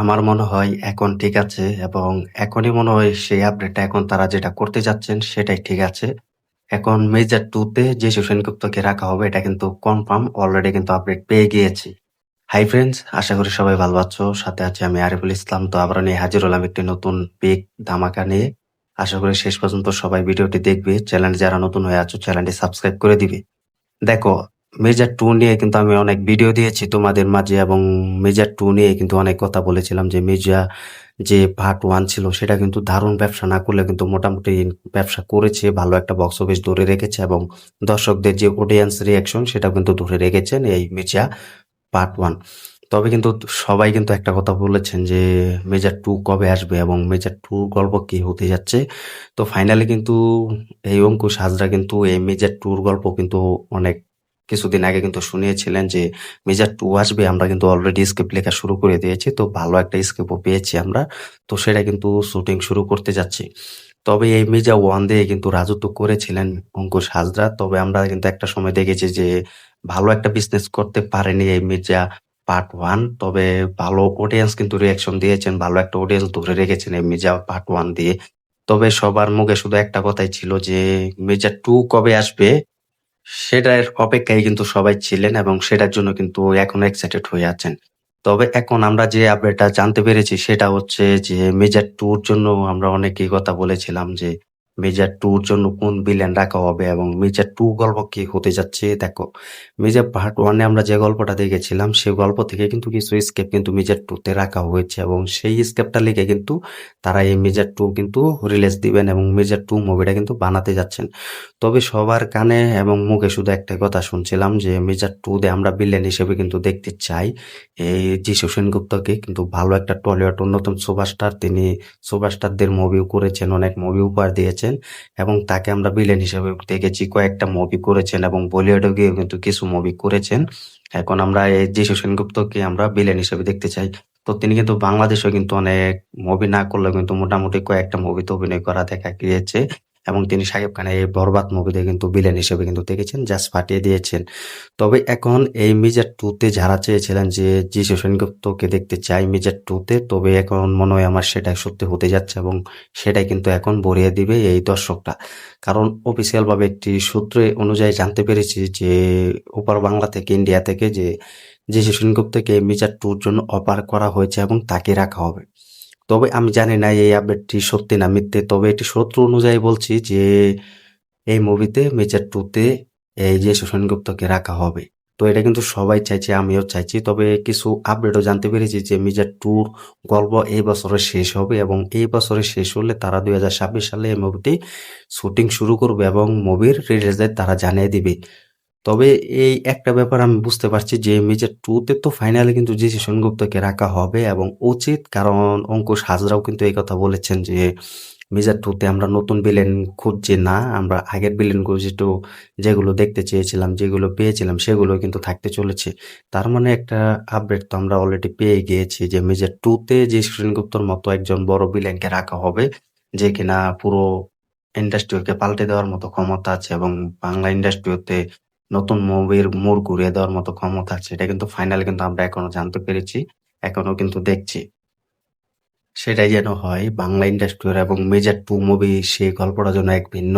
আমার মনে হয় এখন ঠিক আছে এবং এখনই মনে হয় সেই আপডেটটা এখন তারা যেটা করতে যাচ্ছেন সেটাই ঠিক আছে। এখন মেজার 2 তে যে সেনগুপ্তকে রাখা হবে এটা কিন্তু কনফার্ম অলরেডি কিন্তু আপডেট পেয়ে গিয়েছি। হাই ফ্রেন্ডস, আশা করি সবাই ভালো আছো। সাথে আছি আমি আরিফুল ইসলাম। তো আবার নিয়ে হাজির হলাম একটি নতুন পিক ধামাকা নিয়ে। আশা করি শেষ পর্যন্ত সবাই ভিডিওটি দেখবে। চ্যানেল যারা নতুন হয়ে আছো চ্যানেলটি সাবস্ক্রাইব করে দিবে। দেখো মেজর টু নিয়ে কিন্তু আমি অনেক ভিডিও দিয়েছি তোমাদের মাঝে এবং মেজার টু নিয়ে কিন্তু অনেক কথা বলেছিলাম যে মেজা যে পার্ট ওয়ান ছিল সেটা কিন্তু দারুণ ব্যবসা না করলে কিন্তু মোটামুটি ব্যবসা করেছে, ভালো একটা বক্স অফিস ধরে রেখেছে এবং দর্শকদের যে অডিয়েন্স রিয়াকশন সেটাও কিন্তু ধরে রেখেছেন এই মির্জা পার্ট ওয়ান তবে কিন্তু সবাই কিন্তু একটা কথা বলেছেন যে মেজার টু কবে আসবে এবং মেজার টু গল্প কি হতে যাচ্ছে। তো ফাইনালি কিন্তু এই অঙ্কুশ হাজরা কিন্তু এই মেজার টুর গল্প কিন্তু অনেক কিছুদিন আগে কিন্তু শুনিয়েছিলেন যে মেজার টু আসবে, আমরা কিন্তু অলরেডি স্ক্রিপ্ট লেখা শুরু করে দিয়েছি, তো ভালো একটা স্ক্রিপ্টও পেয়েছি আমরা, তো সেটা কিন্তু শুটিং শুরু করতে যাচ্ছি। তবে এই মেজা ওয়ান দিয়ে কিন্তু রাজত্ব করেছিলেন অঙ্কুশ হাজরা, তবে আমরা কিন্তু একটা সময় দেখেছি যে ভালো একটা বিজনেস করতে পারেনি এই মির্জা পার্ট ওয়ান তবে ভালো অডিয়েন্স কিন্তু রিয়াকশন দিয়েছেন, ভালো একটা অডিয়েন্স ধরে রেখেছেন এই মির্জা পার্ট ওয়ান দিয়ে। তবে সবার মুখে শুধু একটা কথাই ছিল যে মির্জা টু কবে আসবে? সেটার অপেক্ষায় কিন্তু সবাই ছিলেন এবং সেটার জন্য কিন্তু এখন এক্সাইটেড হয়ে আছেন। তবে এখন আমরা যে আপডেটটা জানতে পেরেছি সেটা হচ্ছে যে মেজার টুর জন্য আমরা অনেকেই কথা বলেছিলাম যে মেজার টুর জন্য কোন ভিলেন রাখা হবে এবং মেজার টু গল্প কি হতে যাচ্ছে, দেখো। মেজার পার্ট ওয়ানে আমরা যে গল্পটা দেখেছিলাম সেই গল্প থেকে কিন্তু কিছু স্কেপ কিন্তু মেজার টুতে রাখা হয়েছে এবং সেই স্কেপটা লিখে কিন্তু তারা এই মেজার টু কিন্তু রিলিজ দিবেন এবং মেজার টু মুভিটা কিন্তু বানাতে যাচ্ছেন। তবে সবার কানে এবং মুখে শুধু একটা কথা শুনছিলাম যে মেজার টু দে আমরা ভিলেন হিসেবে কিন্তু দেখতে চাই। এই যিশু সেনগুপ্তকে কিন্তু ভালো একটা টলিউড অন্যতম সুপারস্টার তিনি সুপারস্টারদের মুভিও করেছেন, অনেক মুভি উপহার দিয়েছেন এবং তাকে আমরা ভিলেন হিসেবে দেখেছি। কয়েকটা মুভি করেছেন এবং বলিউডে গিয়ে কিন্তু কিছু মুভি করেছেন। এখন আমরা এই যিশু সেনগুপ্তকে আমরা ভিলেন হিসেবে দেখতে চাই। তো তিনি কিন্তু বাংলাদেশেও কিন্তু অনেক মুভি না করলেও কিন্তু মোটামুটি কয়েকটা মুভিতে অভিনয় করা দেখা গিয়েছে। এবং তিনি সাহেব খানের এই বরবাদ মুভিতে কিন্তু ভিলেন হিসেবে কিন্তু দেখেছেন জাস্ট ফাটিয়ে দিয়েছেন। তবে এখন এই মিজার টুতে যারা চেয়েছিলেন যে যিশু সেনগুপ্তকে দেখতে চাই মিজার টুতে তবে এখন মনে হয় আমার সেটাই সত্যি হতে যাচ্ছে এবং সেটাই কিন্তু এখন ভরিয়ে দিবে এই দর্শকটা। কারণ অফিসিয়ালভাবে একটি সূত্রে অনুযায়ী জানতে পেরেছি যে ওপার বাংলা থেকে ইন্ডিয়া থেকে যে যিশু সেনগুপ্তকে মিজার টুর জন্য অপার করা হয়েছে এবং তাকে রাখা হবে। তবে আমি জানি না এই আপডেটটি সত্যি না মিথ্যে। তবে এটি সূত্র অনুযায়ী বলছি যে এই মুভিতে মেজার টুতে এই যে সেনগুপ্তকে রাখা হবে। তো এটা কিন্তু সবাই চাইছে, আমিও চাইছি। তবে কিছু আপডেটও জানতে পেরেছি যে মেজার টুর গল্প এই বছরে শেষ হবে এবং এই বছরে শেষ হলে তারা দুই হাজার ছাব্বিশ সালে এই মুভিটি শুটিং শুরু করবে এবং মুভির রিলিজের তারা জানিয়ে দিবে। তবে এই একটা ব্যাপার আমি বুঝতে পারছি যে মেজর টুতে তো ফাইনালে কিন্তু জিসি সেনগুপ্তকে রাখা হবে এবং উচিত, কারণ অঙ্কুশ হাজরাও কিন্তু এই কথা বলেছেন যে মেজার টুতে আমরা নতুন বিলেন খুঁজছি না, আমরা আগের খুঁজছি তো যেগুলো দেখতে চেয়েছিলাম, যেগুলো পেয়েছিলাম সেগুলো কিন্তু থাকতে চলেছে। তার মানে একটা আপডেট তো আমরা অলরেডি পেয়ে গিয়েছি যে মেজর টুতে যে সেনগুপ্তর মতো একজন বড় বিলেনকে রাখা হবে, যে কিনা পুরো ইন্ডাস্ট্রিকে পাল্টে দেওয়ার মতো ক্ষমতা আছে এবং বাংলা ইন্ডাস্ট্রিতে নতুন মুভির মোড় ঘুরিয়ে দেওয়ার মতো ক্ষমতা আছে। এটা কিন্তু ফাইনাল কিন্তু আমরা এখনও জানতে পেরেছি, এখনও কিন্তু দেখছি। সেটাই যেন হয়, বাংলা ইন্ডাস্ট্রির এবং মেজার টু মুভি সেই গল্পটা যেন এক ভিন্ন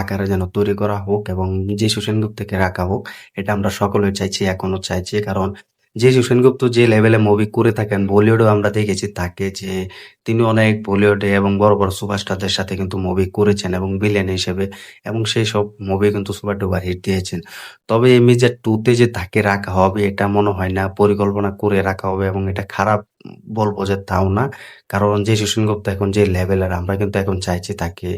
আকারে যেন তৈরি করা হোক এবং যে সুসেন্দুর থেকে রাখা হোক, এটা আমরা সকলে চাইছি, এখনও চাইছি। কারণ যে সেনগুপ্ত যে লেভেলে মুভি করে থাকেন বলিউডেও আমরা দেখেছি তাকে যে তিনি অনেক বলিউডে এবং বড় বড় সুপারস্টারদের সাথে কিন্তু মুভি করেছেন এবং ভিলেন হিসেবে এবং সেই সব মুভি কিন্তু সুপার ডুপার হিট দিয়েছেন। তবে এই মির্জা টুতে যে তাকে রাখা হবে, এটা মনে হয় না। পরিকল্পনা করে রাখা হবে এবং এটা খারাপ বলব যে তাও না। কারণ যে সেনগুপ্ত এখন যে লেভেলের আমরা কিন্তু এখন চাইছি তাকে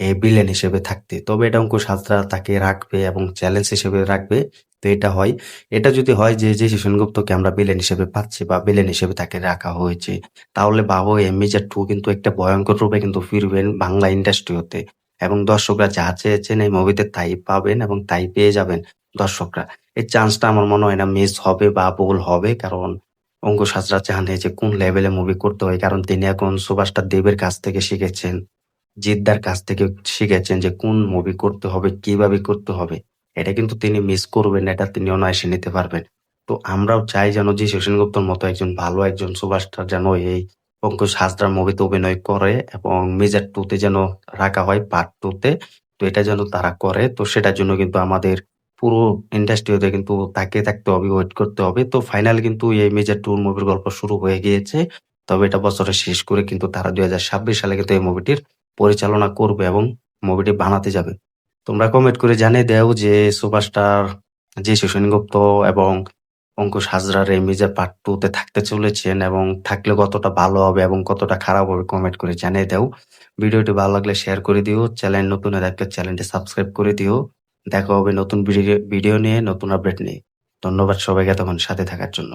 এই ভিলেন হিসেবে থাকতে। তবে এটা অঙ্কুশ হাজরা তাকে রাখবে এবং চ্যালেঞ্জ হিসেবে রাখবে। তো এটা হয়। এটা যদি হয় যে যে সেনগুপ্তকে আমরা ভিলেন হিসেবে পাচ্ছি বা ভিলেন হিসেবে তাকে রাখা হয়েছে, তাহলে বাবু এমিজার টু কিন্তু একটা ভয়ঙ্কর রূপে কিন্তু ফিরবেন বাংলা ইন্ডাস্ট্রি ইন্ডাস্ট্রিতে এবং দর্শকরা যা চেয়েছেন এই মুভিতে তাই পাবেন এবং তাই পেয়ে যাবেন দর্শকরা। এই চান্সটা আমার মনে হয় না মিস হবে বা ভুল হবে, কারণ অঙ্কুশ হাজরা জানে যে কোন লেভেলে মুভি করতে হয়, কারণ তিনি এখন সুভাষটা দেবের কাছ থেকে শিখেছেন, জিদ্দার কাছ থেকে শিখেছেন যে কোন মুভি করতে হবে, কীভাবে করতে হবে। এটা কিন্তু তিনি মিস করবেন এটা তিনি অনায়াসে নিতে পারবেন তো আমরাও চাই যেন যিশু সেনগুপ্তর মতো একজন ভালো একজন সুপারস্টার যেন এই পঙ্কজ হাজরার মুভিতে অভিনয় করে এবং মেজর 2 তে যেন রাখা হয় পার্ট 2 তে। তো এটা যেন তারা করে। তো সেটার জন্য কিন্তু আমাদের পুরো ইন্ডাস্ট্রিতে কিন্তু তাকিয়ে থাকতে হবে, ওয়েট করতে হবে। তো ফাইনালি কিন্তু এই মেজর 2 মুভির গল্প শুরু হয়ে গিয়েছে। তবে এটা বছরের শেষ করে কিন্তু তারা ২০২৬ সালে কিন্তু এই মুভিটির পরিচালনা করবে এবং মুভিটি বানাতে যাবে। তোমরা কমেন্ট করে জানিয়ে দাও যে সুপারস্টার যিশু সেনগুপ্ত এবং অঙ্কুশ হাজরার এই মেজর পার্ট 2 তে থাকতে চলেছেন এবং থাকলে কতটা ভালো হবে এবং কতটা খারাপ হবে কমেন্ট করে জানিয়ে দাও। ভিডিওটি ভালো লাগলে শেয়ার করে দিও। চ্যানেল নতুন থাকলে চ্যানেলটি সাবস্ক্রাইব করে দিও। দেখা হবে নতুন ভিডিও নিয়ে, নতুন আপডেট নিয়ে। ধন্যবাদ সবাইকে এতক্ষণ সাথে থাকার জন্য।